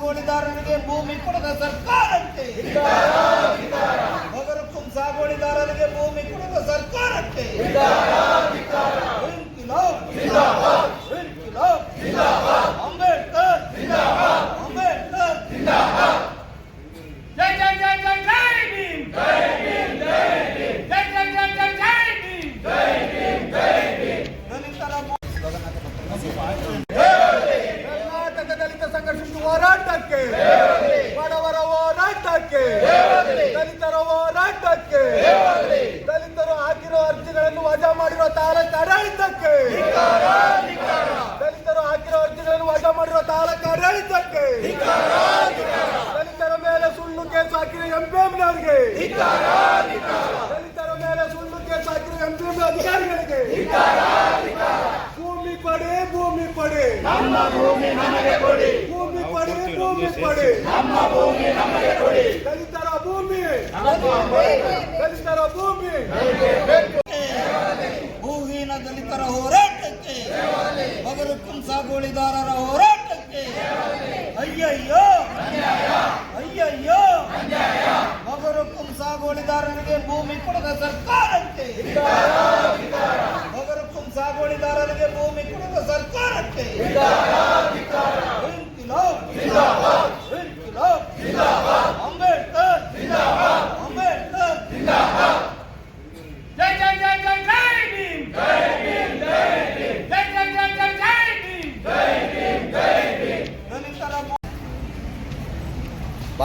ಸಾಗೋಳಿದಾರನಿಗೆ ಭೂಮಿ ಕೊಡದ ಸರ್ಕಾರಕ್ಕೆ ಹೊಗರಕ್ಕೂ ಸಾಗೋಳಿದಾರನಿಗೆ ಭೂಮಿ ಕೊಡದ ಸರ್ಕಾರಕ್ಕೆ ಹೋರಾಟಕ್ಕೆ. ಬಡವರ ಹೋರಾಟಕ್ಕೆ. ದಲಿತರ ಹೋರಾಟಕ್ಕೆ. ದಲಿತರು ಹಾಕಿರೋ ಅರ್ಜಿಗಳನ್ನು ವಜಾ ಮಾಡಿರೋ ತಾಲೂಕು ಆಡಳಿತಕ್ಕೆ ದಲಿತರು ಹಾಕಿರೋ ಅರ್ಜಿಗಳನ್ನು ವಜಾ ಮಾಡಿರೋ ತಾಲೂಕು ಆಡಳಿತಕ್ಕೆ ದಲಿತರ ಮೇಲೆ ಸುಳ್ಳು ಕೇಸ್ ಹಾಕಿರೋ ಎಂಪಿಎಂನವರಿಗೆ. ದಲಿತರ ಮೇಲೆ ಸುಳ್ಳು ಕೇಸ್ ಹಾಕಿರೋ ಎಂಪಿಎಂ ಅಧಿಕಾರಿಗಳಿಗೆ. ಭೂಮಿ ಪಡೆ ಭೂಮಿ ಪಡೆ ನಮ್ಮ ಭೂಮಿ ನಮಗೆ ಕೊಡಿ. ಭೂಮಿ ಕೊಡಿ. ಭೂಮಿ ನಮ್ಮ ಭೂಮಿ ನಮಗೆ ಕೊಡಿ. ದಲಿತರ ಭೂಮಿ. ದಲಿತರ ಭೂಮಿ. ಭೂಹೀನ ದಲಿತರ ಹೋರಾಟಕ್ಕೆ ಬಗರುಕ್ಕುಂ ಕುಂಸಾಗೋಳಿದಾರರ ಹೋರಾಟಕ್ಕೆ. ಅಯ್ಯಯ್ಯೋ. ಅಯ್ಯಯ್ಯೋ. ಬಗರುಕ್ಕುಂ ಕುಂಸಾಗೋಳಿದಾರರಿಗೆ ಭೂಮಿ ಕೊಡದ ಸರ್ಕಾರಕ್ಕೆ. ಬಗರುಕ್ಕುಂ ಕುಂಸಾಗೋಳಿದಾರರಿಗೆ ಭೂಮಿ ಕೊಡದ ಸರ್ಕಾರಕ್ಕೆ.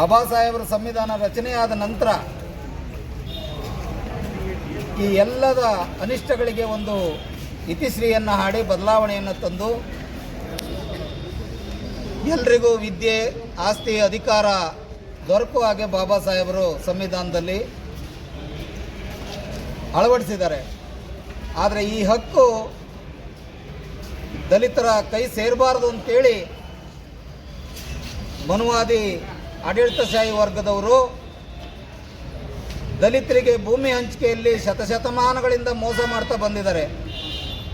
ಬಾಬಾ ಸಾಹೇಬರ ಸಂವಿಧಾನ ರಚನೆಯಾದ ನಂತರ ಈ ಎಲ್ಲದ ಅನಿಷ್ಟಗಳಿಗೆ ಒಂದು ಇತಿಶ್ರೀಯನ್ನು ಹಾಡಿ ಬದಲಾವಣೆಯನ್ನು ತಂದು ಎಲ್ರಿಗೂ ವಿದ್ಯೆ, ಆಸ್ತಿ, ಅಧಿಕಾರ ದೊರಕುವ ಹಾಗೆ ಬಾಬಾ ಸಾಹೇಬರು ಸಂವಿಧಾನದಲ್ಲಿ ಅಳವಡಿಸಿದ್ದಾರೆ. ಆದರೆ ಈ ಹಕ್ಕು ದಲಿತರ ಕೈ ಸೇರಬಾರದು ಅಂತೇಳಿ ಮನುವಾದಿ ಆಡಳಿತಶಾಹಿ ವರ್ಗದವರು ದಲಿತರಿಗೆ ಭೂಮಿ ಹಂಚಿಕೆಯಲ್ಲಿ ಶತಶತಮಾನಗಳಿಂದ ಮೋಸ ಮಾಡ್ತಾ ಬಂದಿದ್ದಾರೆ.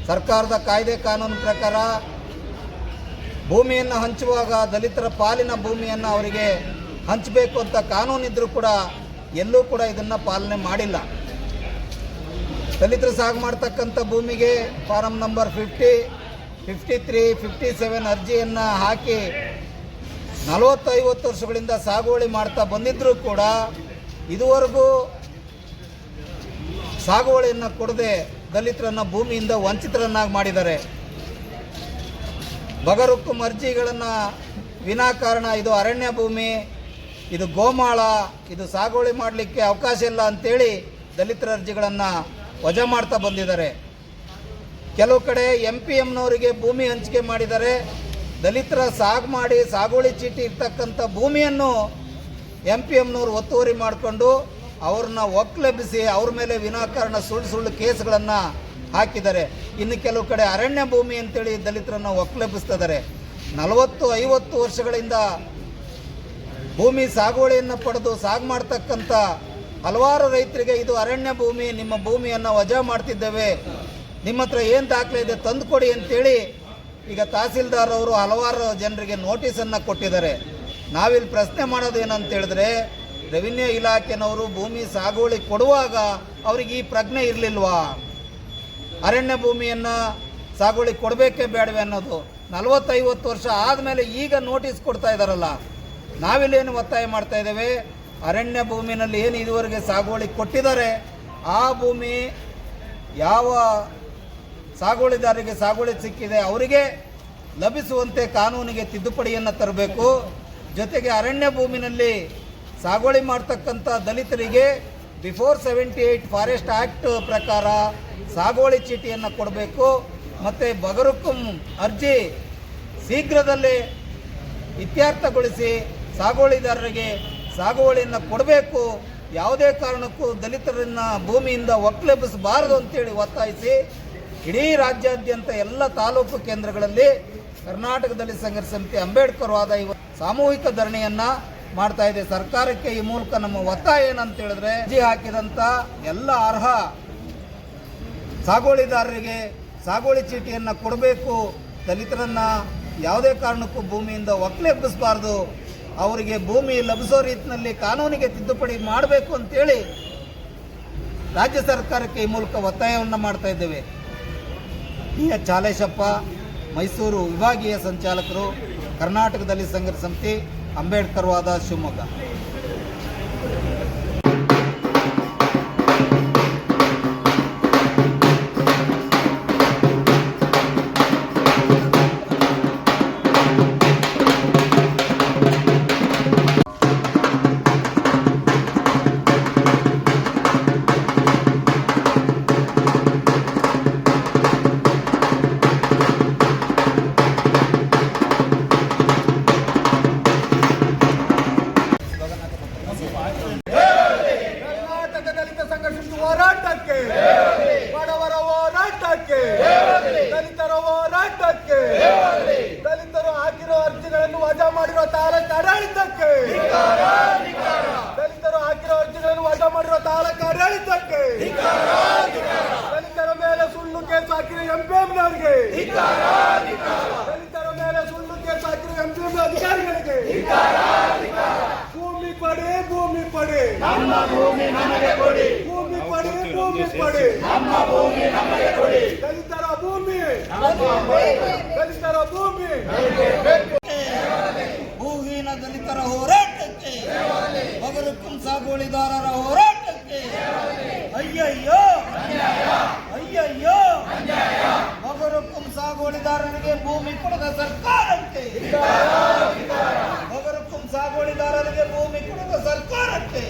ಸರ್ಕಾರದ ಕಾಯ್ದೆ ಕಾನೂನು ಪ್ರಕಾರ ಭೂಮಿಯನ್ನು ಹಂಚುವಾಗ ದಲಿತರ ಪಾಲಿನ ಭೂಮಿಯನ್ನು ಅವರಿಗೆ ಹಂಚಬೇಕು ಅಂತ ಕಾನೂನಿದ್ರೂ ಕೂಡ ಎಲ್ಲೂ ಕೂಡ ಇದನ್ನು ಪಾಲನೆ ಮಾಡಿಲ್ಲ. ದಲಿತರು ಸಾಗು ಮಾಡ್ತಕ್ಕಂಥ ಭೂಮಿಗೆ form number fifty fifty three, fifty seven ಅರ್ಜಿಯನ್ನು ಹಾಕಿ ನಲವತ್ತೈವತ್ತು ವರ್ಷಗಳಿಂದ ಸಾಗುವಳಿ ಮಾಡ್ತಾ ಬಂದಿದ್ದರೂ ಕೂಡ ಇದುವರೆಗೂ ಸಾಗುವಳಿಯನ್ನು ಕೊಡದೆ ದಲಿತರನ್ನು ಭೂಮಿಯಿಂದ ವಂಚಿತರನ್ನಾಗಿ ಮಾಡಿದ್ದಾರೆ. ಬಗರುಕ್ಕು ಅರ್ಜಿಗಳನ್ನು ವಿನಾಕಾರಣ ಇದು ಅರಣ್ಯ ಭೂಮಿ, ಇದು ಗೋಮಾಳ, ಇದು ಸಾಗುವಳಿ ಮಾಡಲಿಕ್ಕೆ ಅವಕಾಶ ಇಲ್ಲ ಅಂತೇಳಿ ದಲಿತರ ಅರ್ಜಿಗಳನ್ನು ವಜಾ ಮಾಡ್ತಾ ಬಂದಿದ್ದಾರೆ. ಕೆಲವು ಕಡೆ ಎಂ ಪಿ ಎಮ್ನವರಿಗೆ ಭೂಮಿ ಹಂಚಿಕೆ ಮಾಡಿದ್ದಾರೆ. ದಲಿತರ ಸಾಗ್ ಮಾಡಿ, ಸಾಗುವಳಿ ಚೀಟಿ ಇರ್ತಕ್ಕಂಥ ಭೂಮಿಯನ್ನು ಎಂ ಪಿ ಎಮ್ನವ್ರು ಒತ್ತುವರಿ ಮಾಡಿಕೊಂಡು ಅವ್ರನ್ನ ಒಕ್ಕಲೆಬ್ಬಿಸಿ ಅವ್ರ ಮೇಲೆ ವಿನಾಕಾರಣ ಸುಳ್ಳು ಸುಳ್ಳು ಕೇಸ್ಗಳನ್ನು ಹಾಕಿದ್ದಾರೆ. ಇನ್ನು ಕೆಲವು ಕಡೆ ಅರಣ್ಯ ಭೂಮಿ ಅಂತೇಳಿ ದಲಿತರನ್ನು ಒಕ್ಕಲೆಬ್ಬಿಸ್ತಿದ್ದಾರೆ. ನಲವತ್ತು, ಐವತ್ತು ವರ್ಷಗಳಿಂದ ಭೂಮಿ ಸಾಗುವಳಿಯನ್ನು ಪಡೆದು ಸಾಗ್ ಮಾಡ್ತಕ್ಕಂಥ ಹಲವಾರು ರೈತರಿಗೆ ಇದು ಅರಣ್ಯ ಭೂಮಿ, ನಿಮ್ಮ ಭೂಮಿಯನ್ನು ವಜಾ ಮಾಡ್ತಿದ್ದೇವೆ. ನಿಮ್ಮ ಹತ್ರ ಏನು ದಾಖಲೆ ಇದೆ ತಂದುಕೊಡಿ ಅಂತೇಳಿ ಈಗ ತಹಸೀಲ್ದಾರ್ ಅವರು ಹಲವಾರು ಜನರಿಗೆ ನೋಟಿಸನ್ನು ಕೊಟ್ಟಿದ್ದಾರೆ. ನಾವಿಲ್ಲಿ ಪ್ರಶ್ನೆ ಮಾಡೋದು ಏನಂತ ಹೇಳಿದ್ರೆ ರೆವಿನ್ಯೂ ಇಲಾಖೆನವರು ಭೂಮಿ ಸಾಗುವಳಿ ಕೊಡುವಾಗ ಅವ್ರಿಗೆ ಈ ಪ್ರಜ್ಞೆ ಇರಲಿಲ್ವಾ? ಅರಣ್ಯ ಭೂಮಿಯನ್ನು ಸಾಗುವಳಿ ಕೊಡಬೇಕೇ ಬೇಡವೆ ಅನ್ನೋದು. ನಲವತ್ತೈವತ್ತು ವರ್ಷ ಆದಮೇಲೆ ಈಗ ನೋಟಿಸ್ ಕೊಡ್ತಾ ಇದ್ದಾರಲ್ಲ ನಾವಿಲ್ಲೇನು ಒತ್ತಾಯ ಮಾಡ್ತಾ ಇದ್ದೇವೆ? ಅರಣ್ಯ ಭೂಮಿನಲ್ಲಿ ಏನು ಇದುವರೆಗೆ ಸಾಗುವಳಿ ಕೊಟ್ಟಿದ್ದಾರೆ? ಆ ಭೂಮಿ ಯಾವ ಸಾಗುವಳಿದಾರರಿಗೆ ಸಾಗುವಳಿ ಸಿಕ್ಕಿದೆ, ಅವರಿಗೆ ಲಭಿಸುವಂತೆ ಕಾನೂನಿಗೆ ತಿದ್ದುಪಡಿಯನ್ನು ತರಬೇಕು. ಜೊತೆಗೆ ಅರಣ್ಯ ಭೂಮಿನಲ್ಲಿ ಸಾಗುವಳಿ ಮಾಡ್ತಕ್ಕಂಥ ದಲಿತರಿಗೆ before seventy eight forest act ಪ್ರಕಾರ ಸಾಗುವಳಿ ಚೀಟಿಯನ್ನು ಕೊಡಬೇಕು. ಮತ್ತು ಬಗರುಕುಂ ಅರ್ಜಿ ಶೀಘ್ರದಲ್ಲೇ ಇತ್ಯರ್ಥಗೊಳಿಸಿ ಸಾಗುವಳಿದಾರರಿಗೆ ಸಾಗುವಳಿಯನ್ನು ಕೊಡಬೇಕು. ಯಾವುದೇ ಕಾರಣಕ್ಕೂ ದಲಿತರನ್ನ ಭೂಮಿಯಿಂದ ಒಕ್ಕಲೆಬ್ಬಿಸಬಾರದು ಅಂತೇಳಿ ಒತ್ತಾಯಿಸಿ ಇಡೀ ರಾಜ್ಯಾದ್ಯಂತ ಎಲ್ಲ ತಾಲೂಕು ಕೇಂದ್ರಗಳಲ್ಲಿ ಕರ್ನಾಟಕದಲ್ಲಿ ಸಂಘರ್ಷ ಸಮಿತಿ ಅಂಬೇಡ್ಕರ್ ವಾದ ಇವ ಸಾಮೂಹಿಕ ಧರಣಿಯನ್ನ ಮಾಡ್ತಾ ಇದೆ. ಸರ್ಕಾರಕ್ಕೆ ಈ ಮೂಲಕ ನಮ್ಮ ಒತ್ತಾಯ ಏನಂತ ಹೇಳಿದ್ರೆ, ಅರ್ಜಿ ಹಾಕಿದಂಥ ಎಲ್ಲ ಅರ್ಹ ಸಾಗುವಳಿದಾರರಿಗೆ ಸಾಗುವಳಿ ಚೀಟಿಯನ್ನು ಕೊಡಬೇಕು. ದಲಿತರನ್ನ ಯಾವುದೇ ಕಾರಣಕ್ಕೂ ಭೂಮಿಯಿಂದ ಒಕ್ಕಲೆಬ್ಬಿಸಬಾರ್ದು ಅವರಿಗೆ ಭೂಮಿ ಲಭಿಸೋ ರೀತಿಯಲ್ಲಿ ಕಾನೂನಿಗೆ ತಿದ್ದುಪಡಿ ಮಾಡಬೇಕು ಅಂತೇಳಿ ರಾಜ್ಯ ಸರ್ಕಾರಕ್ಕೆ ಈ ಮೂಲಕ ಒತ್ತಾಯವನ್ನು ಮಾಡ್ತಾ ಇದ್ದೇವೆ. ಟಿ ಎಚ್ ಚಾಲೇಶಪ್ಪ ಮೈಸೂರು ವಿಭಾಗೀಯ ಸಂಚಾಲಕರು ಕರ್ನಾಟಕದಲ್ಲಿ ಸಂಘ ಸಮಿತಿ ಅಂಬೇಡ್ಕರ್ ವಾದ ಶಿವಮೊಗ್ಗ. ಭೂಮಿ ನಮಗೆ ಕೊಡಿ. ಭೂಮಿ ಪಡಿ ಭೂಮಿ ಪಡಿ ನಮ್ಮ ಭೂಮಿ ನಮಗೆ ಕೊಡಿ. ದಲಿತರ ಭೂಮಿ. ದಲಿತರ ಭೂಮಿ. ಭೂಹೀನ ದಲಿತರ ಹೋರಾಟಕ್ಕೆ ಬಗರುಕುಂ ಕುಂಸಾಗೋಳಿದಾರರ ಹೋರಾಟಕ್ಕೆ. ಅಯ್ಯಯ್ಯೋ. ಅಯ್ಯಯ್ಯೋ. ಬಗರುಕುಂ ಕುಂಸಾಗೋಳಿದಾರರಿಗೆ ಭೂಮಿ ಕೊಡದ ಸರ್ಕಾರಕ್ಕೆ. ಭೂಮಿ ಕೊಡದ ಸರ್ಕಾರಕ್ಕೆ.